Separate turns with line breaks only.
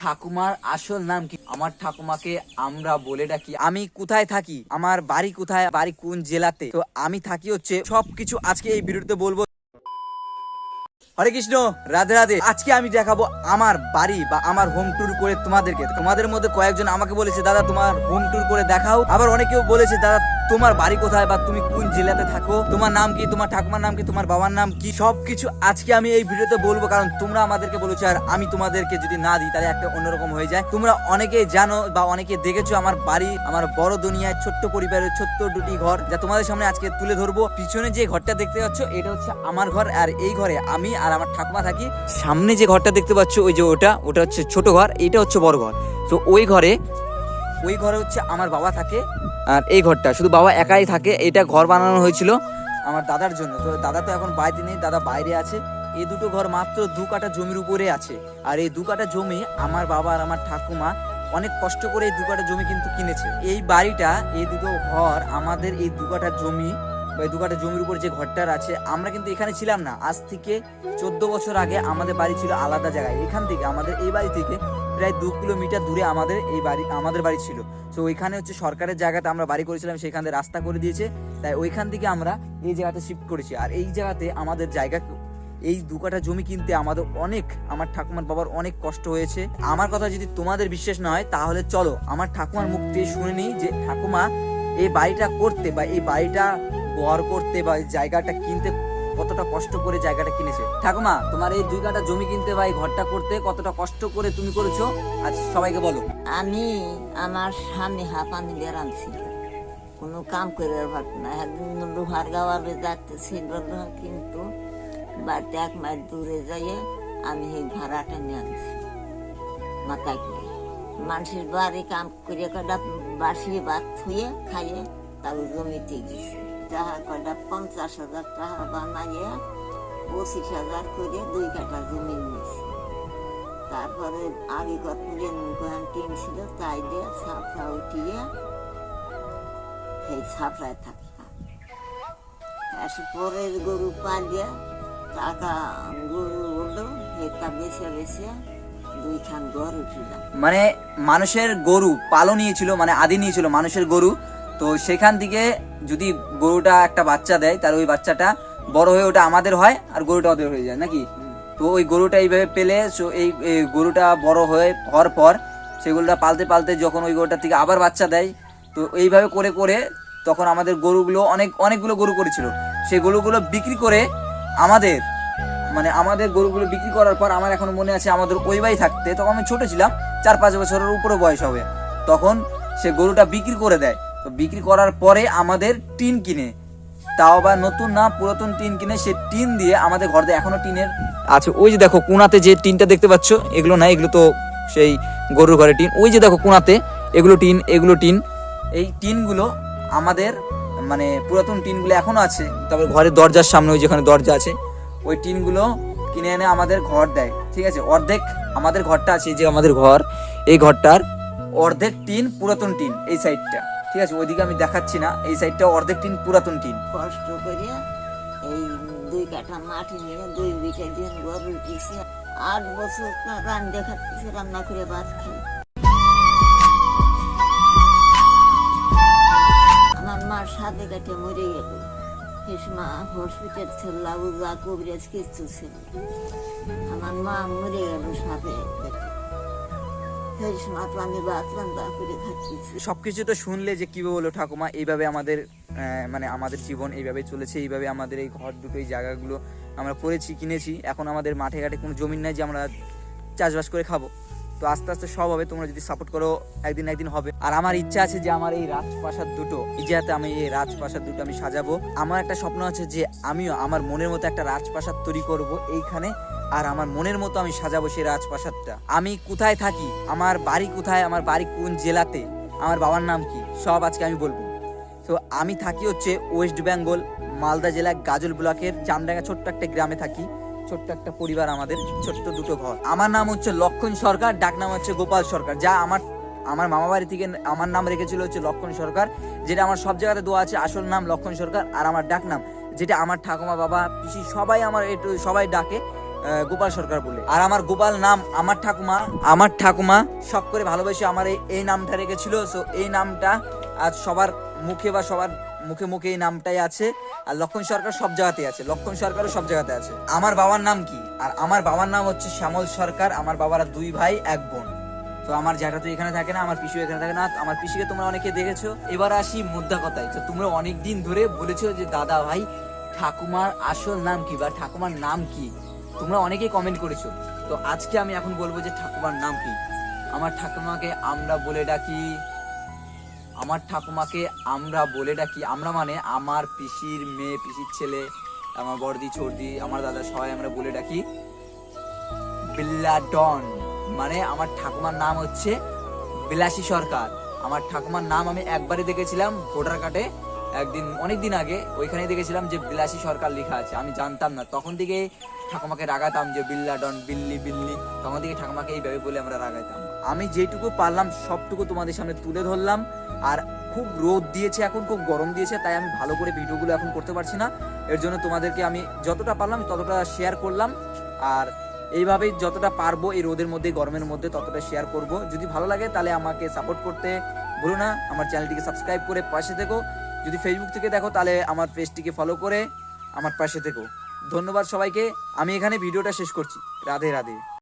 ঠাকুমার আসল নাম কি? আমার ঠাকুমাকে আমরা বলে ডাকি। আমি কোথায় থাকি? আমার বাড়ি কোথায়? বাড়ি কোন জেলাতে? তো আমি থাকি হচ্ছে সবকিছু আজকে এই ভিডিওতে বলব। হরে কৃষ্ণ, রাধে রাধে। আজকে আমি দেখাবো আমার বাড়ি বা আমার হোম ট্যুর করে তোমাদেরকে। তোমাদের মধ্যে কয়েকজন আমাকে বলেছে, দাদা, তোমার হোম ট্যুর করে দেখাও। আবার অনেকেও বলেছে, দাদা তোমার বাড়ি কোথায় বা তুমি কোন জেলাতে থাকো? তোমার নাম কি? তোমার ঠাকুমার নাম কি? তোমার বাবার নাম কি? সবকিছু আজকে আমি এই ভিডিওতে বলব, কারণ তোমরা আমাদেরকে বলেছ, আর আমি তোমাদেরকে যদি না দিই, তাহলে একটা অন্যরকম হয়ে যায়। তোমরা অনেকেই জানো বা অনেকে দেখেছ আমার বাড়ি, আমার বড় দুনিয়ায় ছোট্ট পরিবারের ছোট্ট দুটি ঘর, যা তোমাদের সামনে আজকে তুলে ধরবো। পিছনে যে ঘরটা দেখতে পাচ্ছ, এটা হচ্ছে আমার ঘর, আর এই ঘরে আমি আর আমার ঠাকুমা থাকি। সামনে যে ঘরটা দেখতে পাচ্ছ, ওই যে ওটা ওটা হচ্ছে ছোট ঘর এটা হচ্ছে বড় ঘর। তো ওই ঘরে ওই ঘরে হচ্ছে আমার বাবা থাকে। আর এই ঘরটা, শুধু বাবা একাই থাকে, এটা ঘর বানানো হয়েছিল আমার দাদার জন্য। তো দাদা তো এখন বাড়িতে নেই, দাদা বাইরে আছে। এই দুটো ঘর মাত্র দু কাঠা জমির উপরে আছে। আর এই দু কাঠা জমি আমার বাবা আর আমার ঠাকুমা অনেক কষ্ট করে এই দু কাঠা জমি কিন্তু কিনেছে। এই বাড়িটা, এই দুটো ঘর আমাদের এই দু কাঠা জমি বা এই দু কাঠা জমির উপর যে ঘরটার আছে, আমরা কিন্তু এখানে ছিলাম না। আজ থেকে চোদ্দ বছর আগে আমাদের বাড়ি ছিল আলাদা জায়গায়। এখান থেকে, আমাদের এই বাড়ি থেকে প্রায় দু কিলোমিটার দূরে আমাদের এই বাড়ি, আমাদের বাড়ি ছিল। তো ওইখানে হচ্ছে সরকারের জায়গাতে আমরা বাড়ি করেছিলাম, সেখান থেকে রাস্তা করে দিয়েছে। তাই ওইখান থেকে আমরা এই জায়গাতে শিফট করেছি। আর এই জায়গাতে আমাদের জায়গা এই দু কাঠা জমি কিনতে আমাদের অনেক, আমার ঠাকুমার বাবার অনেক কষ্ট হয়েছে। আমার কথা যদি তোমাদের বিশ্বাস না হয়, তাহলে চলো, আমার ঠাকুমার মুখ দিয়ে শুনে নিই যে ঠাকুমা, এই বাড়িটা করতে বা এই বাড়িটা ঘর করতে বা জায়গাটা কিনতে কতটা কষ্ট করে জায়গাটা কিনেছে। ঠাকুমা, তোমার এই দুই কাঠা জমি কিনতে ভাই, ঘরটা করতে কতটা কষ্ট করে তুমি করেছ? আজ সবাইকে বলো।
আমি আমার স্বামী হাঁপানি বেড়ান ছিল। কোনো কাম করে না একদিন লোহার গাওয়ারে যাচ্ছিল কিন্তু বাড়িতে এক মাইল দূরে যাইয়ে আমি এই ভাড়াটা নিয়ে আনছি মাথায় মানুষের বাড়ি কাম করে কটা বাসি ভাত থুয়ে খাইয়ে তারপর জমিতে গেছি। টাকা পঞ্চাশ হাজার টাকা পঁচিশ হাজার করে দুই জমি তারপরে আগে কত পুরান টিন ছিল, তাই দিয়ে ছাপড়া উঠিয়ে সেই পরের গরু পালিয়ে টাকা গরু উঠল সেটা বেছে বেছে দুইখান ঘর উঠিলাম।
মানে মানুষের গরু পালও নিয়েছিল মানে আদি নিয়েছিল মানুষের গরু তো সেখান থেকে যদি গরুটা একটা বাচ্চা দেয়, তার ওই বাচ্চাটা বড় হয়ে ওটা আমাদের হয় আর গরুটা ওদের হয়ে যায়, নাকি? তো ওই গরুটা এইভাবে পেলে এই গরুটা বড় হয়ে, হওয়ার পর সেই গরুটা পালতে পালতে যখন ওই গরুটা থেকে আবার বাচ্চা দেয়, তো এইভাবে করে করে তখন আমাদের গরুগুলো অনেক, অনেকগুলো গরু করেছিল। সেই গরুগুলো বিক্রি করে আমাদের মানে আমাদের গরুগুলো বিক্রি করার পর আমার এখন মনে আছে আমাদের ওই বাড়ি থাকতে, তখন আমি ছোট ছিলাম, চার পাঁচ বছরের উপরে বয়স হবে। তখন সে গরুটা বিক্রি করে দেয়। তো বিক্রি করার পরে আমাদের টিন কিনে। তাও আবার নতুন না, পুরাতন টিন কিনে সে টিন দিয়ে আমাদের ঘর এখনও টিনের আছে। ওই যে দেখো, কোনাতে যে টিনটা দেখতে পাচ্ছ, এগুলো না, এগুলো তো সেই গরুর ঘরে টিন। ওই যে দেখো, কোনাতে এগুলো টিন এগুলো টিন। এই টিনগুলো আমাদের মানে পুরাতন টিনগুলো এখনও আছে। তারপর ঘরের দরজার সামনে ওই যেখানে দরজা আছে, ওই টিনগুলো কিনে এনে আমাদের ঘর দেয়। ঠিক আছে? অর্ধেক আমাদের ঘরটা আছে যে আমাদের ঘর, এই ঘরটার অর্ধেক টিন, পুরাতন টিন, এই সাইডটা। ঠিক আছে, ওইদিকে আমি দেখাচ্ছি না, এই সাইডটা অর্ধেক টিন, পুরাতন টিন।
কষ্ট করে এই দুই কাঠা মাটি নিয়ে দুই বিঘা দিয়ে ঘর উঠেছি আট বছর রান দেখাচ্ছি রান্না করে ভাত আমার মার সাথে কাটে মরে গেল। হেসমা হসপিটাল ছিল লাউজা কবিরাজ কিচ্ছু ছিল আমার মা মরে গেল সাথে।
সবকিছু তো শুনলে যে কি বলো ঠাকুমা, এইভাবে আমাদের মানে আমাদের জীবন এইভাবে চলেছে, এইভাবে আমাদের এই ঘর দুটো, এই জায়গাগুলো আমরা করেছি, কিনেছি। এখন আমাদের মাঠে ঘাটে কোনো জমিন নাই যে আমরা চাষবাস করে খাব। তো আস্তে আস্তে সব হবে, তোমরা যদি সাপোর্ট করো, একদিন একদিন হবে। আর আমার ইচ্ছা আছে যে আমার এই রাজপ্রাসাদ দুটো, এই জায়গাতে আমি এই রাজপ্রাসাদ দুটো আমি সাজাবো, আমার একটা স্বপ্ন আছে যে আমিও আমার মনের মতো একটা রাজপ্রাসাদ তৈরি করব এইখানে। আর আমার মনের মতো আমি সাজাবো সেই রাজপ্রাসাদটা। আমি কোথায় থাকি? আমার বাড়ি কোথায়? আমার বাড়ি কোন জেলাতে? আমার বাবার নাম কি? সব আজকে আমি বলব। তো আমি থাকি হচ্ছে ওয়েস্ট বেঙ্গল, মালদা জেলা গাজল ব্লকের জামডাঙ্গা ছোট্ট একটা গ্রামে থাকি। ছোট্ট একটা পরিবার আমাদের, ছোট্ট দুটো ঘর। আমার নাম হচ্ছে লক্ষণ সরকার, ডাক নাম হচ্ছে গোপাল সরকার। যা আমার আমার মামা বাড়ি থেকে আমার নাম রেখেছিল হচ্ছে লক্ষণ সরকার। যেটা আমার সব জায়গাতে দোয়া আছে, আসল নাম লক্ষণ সরকার। আর আমার ডাক নাম, যেটা আমার ঠাকুমা, বাবা, পিসি সবাই আমার একটু সবাই ডাকে। গোপাল সরকার বলে। আর আমার গোপাল নাম আমার ঠাকুমা। আমার ঠাকুমা সব করে ভালোবেসে আমার এই নামটা রেখেছিল। সো এই নামটা আজ সবার মুখে বা সবার মুখে মুখে এই নামটাই আছে। আর লক্ষণ সরকার সব জায়গাতেই আছে। লক্ষণ সরকারও সব জায়গাতে আছে। আমার বাবার নাম কি? আর আমার বাবার নাম হচ্ছে শ্যামল সরকার। আমার বাবার দুই ভাই, এক বোন। তো আমার জ্যাঠা তো এখানে থাকে না, আমার পিসু এখানে থাকে না। আমার পিসিকে তোমরা অনেকে দেখেছ। এবার আসি মুদ্রা কথায়। তো তোমরা অনেক দিন ধরে বলেছ যে, দাদা ভাই, ঠাকুমার আসল নাম কি বা ঠাকুমার নাম কি? তোমরা অনেকেই কমেন্ট করেছ। তো আজকে আমি এখন বলব যে ঠাকুমার নাম কি? আমার ঠাকুমাকে আমরা বলে ডাকি, আমার ঠাকুমাকে আমরা বলে ডাকি, আমরা মানে আমার পিসির মেয়ে, পিসির ছেলে, আমার বড়দি, ছোটদি, আমার দাদা, সবাই আমরা বলে ডাকি। বিল্লা ডন মানে আমার ঠাকুমার নাম হচ্ছে বিলাসী সরকার। আমার ঠাকুমার নাম আমি একবারই দেখেছিলাম ভোটার কার্ডে। একদিন অনেক দিন আগে ওইখানে দেখেছিলাম যে বিলাসী সরকার লেখা আছে। আমি জানতাম না। তখন থেকে ঠাকুমাকে রাগাতাম যে বিল্লা ডন, বিল্লি বিল্লি। তখন থেকে ঠাকুমাকে এইভাবে বলে আমরা রাগাইতাম আমি যেটুকু পারলাম, সবটুকু তোমাদের সামনে তুলে ধরলাম। আর খুব রোদ দিয়েছে এখন, খুব গরম দিয়েছে, তাই আমি ভালো করে ভিডিওগুলো এখন করতে পারছি না। এর জন্য তোমাদেরকে আমি যতটা পারলাম, ততটা শেয়ার করলাম। আর এইভাবেই যতটা পারব, এই রোদের মধ্যে, গরমের মধ্যে, ততটা শেয়ার করব। যদি ভালো লাগে, তাহলে আমাকে সাপোর্ট করতে ভুলো না। আমার চ্যানেলটিকে সাবস্ক্রাইব করে পাশে থেকো। যদি ফেসবুক থেকে দেখো, তাহলে আমার পেজটিকে ফলো করে আমার পাশে থেকো। ধন্যবাদ সবাইকে। আমি এখানে ভিডিওটা শেষ করছি। রাধে রাধে।